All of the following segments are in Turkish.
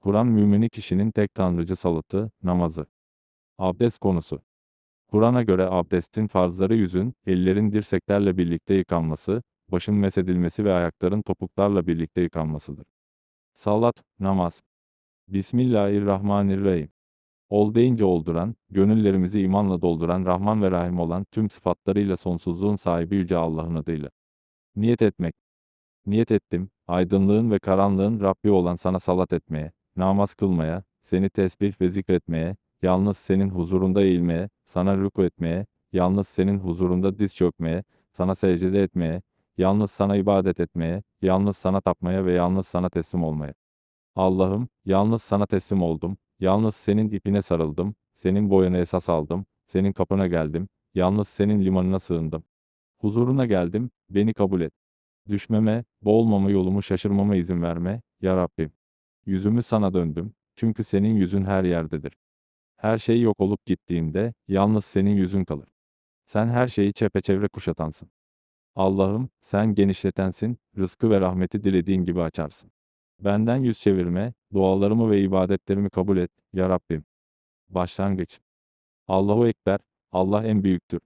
Kur'an mümini kişinin tek tanrıcı salatı, namazı. Abdest konusu. Kur'an'a göre abdestin farzları yüzün, ellerin dirseklerle birlikte yıkanması, başın mesedilmesi ve ayakların topuklarla birlikte yıkanmasıdır. Salat, namaz. Bismillahirrahmanirrahim. Ol deyince olduran, gönüllerimizi imanla dolduran Rahman ve Rahim olan tüm sıfatlarıyla sonsuzluğun sahibi Yüce Allah'ın adıyla. Niyet etmek. Niyet ettim, aydınlığın ve karanlığın Rabbi olan sana salat etmeye, namaz kılmaya, seni tesbih ve zikretmeye, yalnız senin huzurunda eğilmeye, sana rüku etmeye, yalnız senin huzurunda diz çökmeye, sana secde etmeye, yalnız sana ibadet etmeye, yalnız sana tapmaya ve yalnız sana teslim olmaya. Allah'ım, yalnız sana teslim oldum, yalnız senin ipine sarıldım, senin boyuna esas aldım, senin kapına geldim, yalnız senin limanına sığındım. Huzuruna geldim, beni kabul et. Düşmeme, boğulmama yolumu şaşırmama izin verme, ya Rabbim. Yüzümü sana döndüm, çünkü senin yüzün her yerdedir. Her şey yok olup gittiğinde, yalnız senin yüzün kalır. Sen her şeyi çepeçevre kuşatansın. Allah'ım, sen genişletensin, rızkı ve rahmeti dilediğin gibi açarsın. Benden yüz çevirme, dualarımı ve ibadetlerimi kabul et, ya Rabbim. Başlangıç. Allahu Ekber, Allah en büyüktür.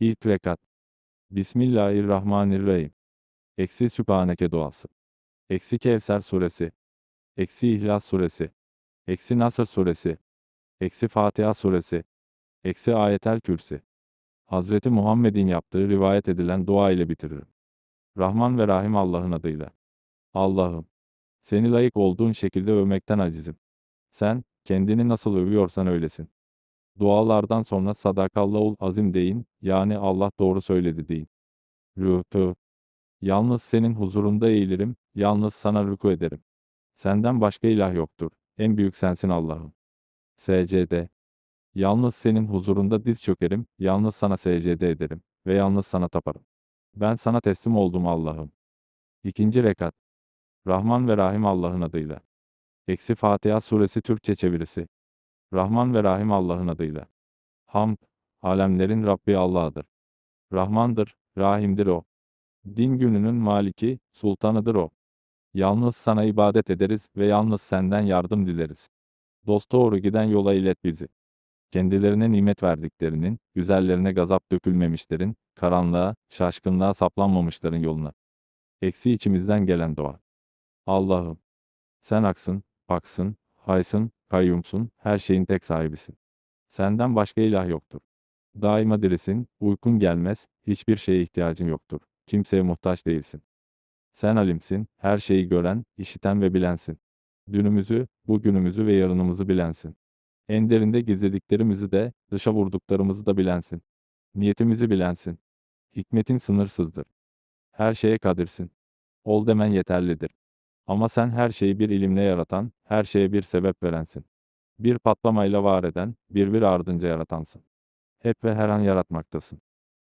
İlk rekat. Bismillahirrahmanirrahim. Eksi Sübhaneke duası. Eksi Kevser suresi. Eksi İhlas suresi. Eksi Nasr suresi. Eksi Fatiha suresi. Eksi Ayetel Kürsi. Hazreti Muhammed'in yaptığı rivayet edilen dua ile bitiririm. Rahman ve Rahim Allah'ın adıyla. Allah'ım, seni layık olduğun şekilde övmekten acizim. Sen, kendini nasıl övüyorsan öylesin. Dualardan sonra sadakallahu azim deyin, yani Allah doğru söyledi deyin. Rühtü. Yalnız senin huzurunda eğilirim, yalnız sana rüku ederim. Senden başka ilah yoktur, en büyük sensin Allah'ım. SCD. Yalnız senin huzurunda diz çökerim, yalnız sana secde ederim ve yalnız sana taparım. Ben sana teslim oldum Allah'ım. İkinci rekat. Rahman ve Rahim Allah'ın adıyla. Eksi Fatiha suresi Türkçe çevirisi. Rahman ve Rahim Allah'ın adıyla. Hamd, alemlerin Rabbi Allah'dır. Rahmandır, Rahim'dir O. Din gününün maliki, sultanıdır O. Yalnız sana ibadet ederiz ve yalnız senden yardım dileriz. Dost doğru giden yola ilet bizi. Kendilerine nimet verdiklerinin, üzerlerine gazap dökülmemişlerin, karanlığa, şaşkınlığa saplanmamışların yoluna. Eksi içimizden gelen dua. Allah'ım, sen aksın, paksın, haysın, kayyumsun, her şeyin tek sahibisin. Senden başka ilah yoktur. Daima dirisin, uykun gelmez, hiçbir şeye ihtiyacın yoktur. Kimseye muhtaç değilsin. Sen alimsin, her şeyi gören, işiten ve bilensin. Dünümüzü, bugünümüzü ve yarınımızı bilensin. En derinde gizlediklerimizi de, dışa vurduklarımızı da bilensin. Niyetimizi bilensin. Hikmetin sınırsızdır. Her şeye kadirsin. Ol demen yeterlidir. Ama sen her şeyi bir ilimle yaratan, her şeye bir sebep verensin. Bir patlamayla var eden, bir bir ardınca yaratansın. Hep ve her an yaratmaktasın.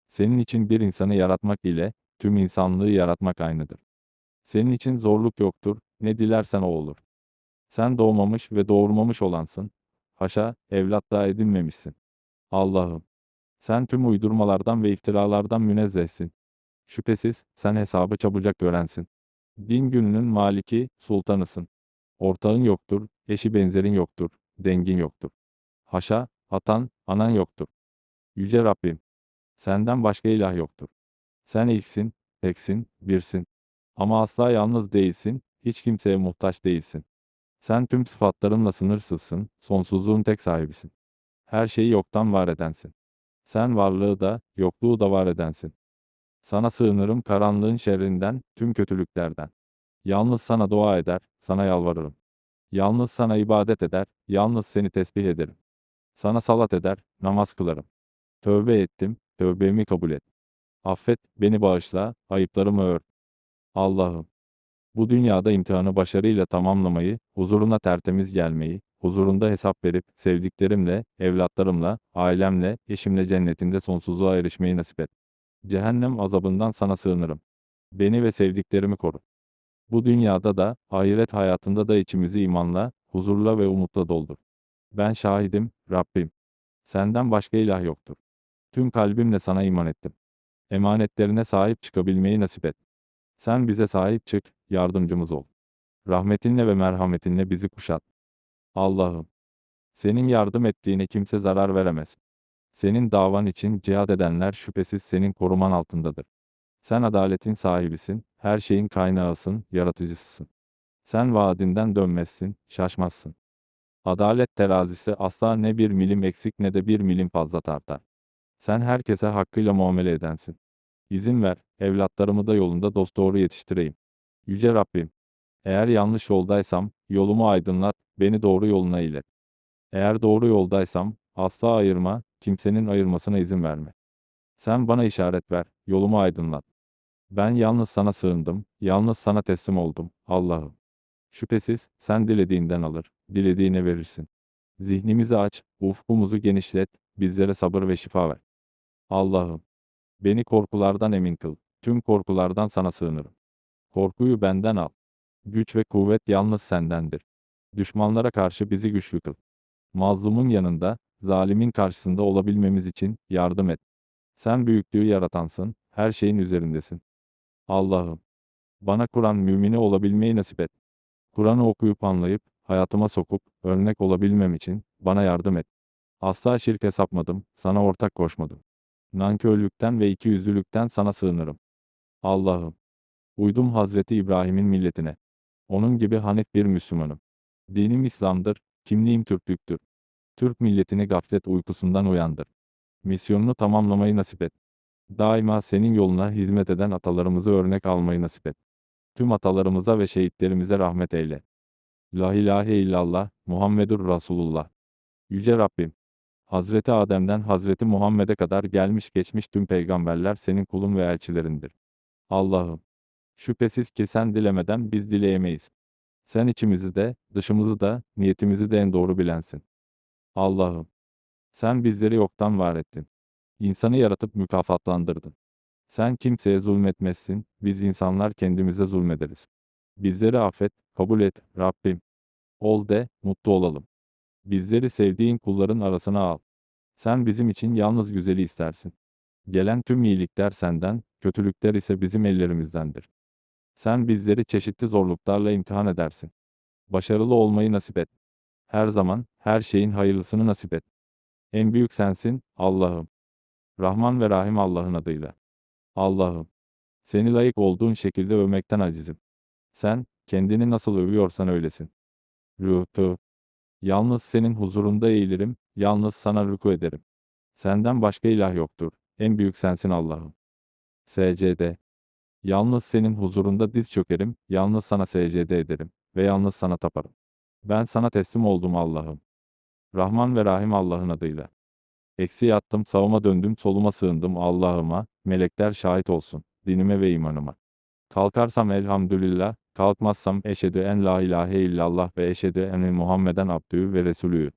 Senin için bir insanı yaratmak ile, tüm insanlığı yaratmak aynıdır. Senin için zorluk yoktur, ne dilersen o olur. Sen doğmamış ve doğurmamış olansın. Haşa, evlat da edinmemişsin. Allah'ım, sen tüm uydurmalardan ve iftiralardan münezzehsin. Şüphesiz, sen hesabı çabucak görensin. Din gününün maliki, sultanısın. Ortağın yoktur, eşi benzerin yoktur, dengin yoktur. Haşa, atan, anan yoktur. Yüce Rabbim, senden başka ilah yoktur. Sen ilksin, teksin, birsin. Ama asla yalnız değilsin, hiç kimseye muhtaç değilsin. Sen tüm sıfatlarınla sınırsızsın, sonsuzluğun tek sahibisin. Her şeyi yoktan var edensin. Sen varlığı da, yokluğu da var edensin. Sana sığınırım karanlığın şerrinden, tüm kötülüklerden. Yalnız sana dua eder, sana yalvarırım. Yalnız sana ibadet eder, yalnız seni tesbih ederim. Sana salat eder, namaz kılarım. Tövbe ettim, tövbemi kabul et. Affet, beni bağışla, ayıplarımı ört. Allah'ım, bu dünyada imtihanı başarıyla tamamlamayı, huzuruna tertemiz gelmeyi, huzurunda hesap verip, sevdiklerimle, evlatlarımla, ailemle, eşimle cennetinde sonsuzluğa erişmeyi nasip et. Cehennem azabından sana sığınırım. Beni ve sevdiklerimi koru. Bu dünyada da, ahiret hayatında da içimizi imanla, huzurla ve umutla doldur. Ben şahidim, Rabbim. Senden başka ilah yoktur. Tüm kalbimle sana iman ettim. Emanetlerine sahip çıkabilmeyi nasip et. Sen bize sahip çık, yardımcımız ol. Rahmetinle ve merhametinle bizi kuşat. Allah'ım, senin yardım ettiğine kimse zarar veremez. Senin davan için cihad edenler şüphesiz senin koruman altındadır. Sen adaletin sahibisin, her şeyin kaynağısın, yaratıcısısın. Sen vaadinden dönmezsin, şaşmazsın. Adalet terazisi asla ne bir milim eksik ne de bir milim fazla tartar. Sen herkese hakkıyla muamele edensin. İzin ver, evlatlarımı da yolunda dosdoğru yetiştireyim. Yüce Rabbim, eğer yanlış yoldaysam, yolumu aydınlat, beni doğru yoluna ilet. Eğer doğru yoldaysam, asla ayırma, kimsenin ayırmasına izin verme. Sen bana işaret ver, yolumu aydınlat. Ben yalnız sana sığındım, yalnız sana teslim oldum, Allah'ım. Şüphesiz, sen dilediğinden alır, dilediğine verirsin. Zihnimizi aç, ufkumuzu genişlet, bizlere sabır ve şifa ver. Allah'ım, beni korkulardan emin kıl, tüm korkulardan sana sığınırım. Korkuyu benden al. Güç ve kuvvet yalnız sendendir. Düşmanlara karşı bizi güçlü kıl. Mazlumun yanında, zalimin karşısında olabilmemiz için yardım et. Sen büyüklüğü yaratansın, her şeyin üzerindesin. Allah'ım, bana Kur'an mümini olabilmeyi nasip et. Kur'an'ı okuyup anlayıp, hayatıma sokup, örnek olabilmem için, bana yardım et. Asla şirke sapmadım, sana ortak koşmadım. Nankörlükten ve ikiyüzlülükten sana sığınırım. Allah'ım, uydum Hazreti İbrahim'in milletine. Onun gibi hanif bir Müslümanım. Dinim İslam'dır, kimliğim Türklüktür. Türk milletini gaflet uykusundan uyandır. Misyonunu tamamlamayı nasip et. Daima senin yoluna hizmet eden atalarımızı örnek almayı nasip et. Tüm atalarımıza ve şehitlerimize rahmet eyle. La ilahe illallah, Muhammedur Resulullah. Yüce Rabbim, Hazreti Adem'den Hazreti Muhammed'e kadar gelmiş geçmiş tüm peygamberler senin kulun ve elçilerindir. Allah'ım, şüphesiz ki sen dilemeden biz dileyemeyiz. Sen içimizi de, dışımızı da, niyetimizi de en doğru bilensin. Allah'ım, sen bizleri yoktan var ettin. İnsanı yaratıp mükafatlandırdın. Sen kimseye zulmetmezsin, biz insanlar kendimize zulmederiz. Bizleri affet, kabul et, Rabbim. Ol de, mutlu olalım. Bizleri sevdiğin kulların arasına al. Sen bizim için yalnız güzeli istersin. Gelen tüm iyilikler senden, kötülükler ise bizim ellerimizdendir. Sen bizleri çeşitli zorluklarla imtihan edersin. Başarılı olmayı nasip et. Her zaman, her şeyin hayırlısını nasip et. En büyük sensin, Allah'ım. Rahman ve Rahim Allah'ın adıyla. Allah'ım. Seni layık olduğun şekilde övmekten acizim. Sen, kendini nasıl övüyorsan öylesin. Rühtü. Yalnız senin huzurunda eğilirim, yalnız sana rüku ederim. Senden başka ilah yoktur. En büyük sensin Allah'ım. SCD. Yalnız senin huzurunda diz çökerim, yalnız sana secde ederim ve yalnız sana taparım. Ben sana teslim oldum Allah'ım. Rahman ve Rahim Allah'ın adıyla. Eksi yattım, sağıma döndüm, soluma sığındım Allah'ıma, melekler şahit olsun, dinime ve imanıma. Kalkarsam elhamdülillah, kalkmazsam eşhedü en la ilahe illallah ve eşhedü enne Muhammeden abdühü ve resulüyü.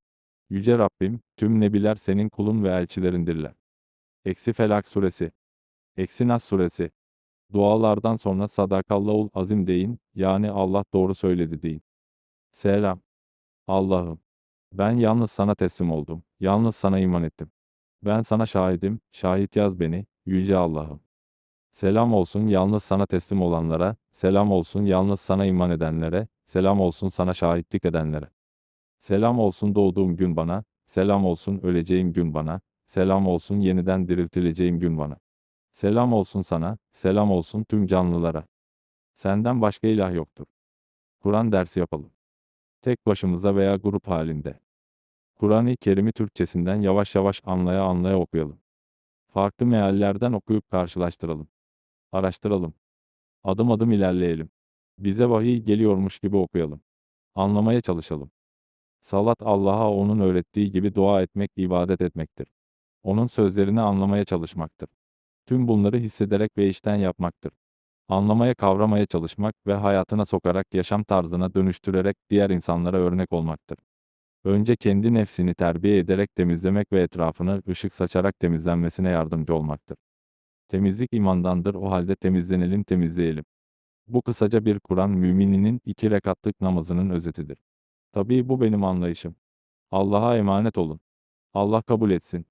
Yüce Rabbim, tüm nebiler senin kulun ve elçilerindirler. Eksi Felak suresi. Eksi Nas suresi. Dualardan sonra sadakallahu ol azim deyin, yani Allah doğru söyledi deyin. Selam. Allah'ım. Ben yalnız sana teslim oldum, yalnız sana iman ettim. Ben sana şahidim, şahit yaz beni, yüce Allah'ım. Selam olsun yalnız sana teslim olanlara, selam olsun yalnız sana iman edenlere, selam olsun sana şahitlik edenlere. Selam olsun doğduğum gün bana, selam olsun öleceğim gün bana, selam olsun yeniden diriltileceğim gün bana. Selam olsun sana, selam olsun tüm canlılara. Senden başka ilah yoktur. Kur'an dersi yapalım. Tek başımıza veya grup halinde. Kur'an-ı Kerim'i Türkçesinden yavaş yavaş anlaya anlaya okuyalım. Farklı meallerden okuyup karşılaştıralım. Araştıralım. Adım adım ilerleyelim. Bize vahiy geliyormuş gibi okuyalım. Anlamaya çalışalım. Salat Allah'a onun öğrettiği gibi dua etmek ibadet etmektir. Onun sözlerini anlamaya çalışmaktır. Tüm bunları hissederek ve işten yapmaktır. Anlamaya kavramaya çalışmak ve hayatına sokarak yaşam tarzına dönüştürerek diğer insanlara örnek olmaktır. Önce kendi nefsini terbiye ederek temizlemek ve etrafını ışık saçarak temizlenmesine yardımcı olmaktır. Temizlik imandandır o halde temizlenelim temizleyelim. Bu kısaca bir Kur'an mümininin iki rekatlık namazının özetidir. Tabii bu benim anlayışım. Allah'a emanet olun. Allah kabul etsin.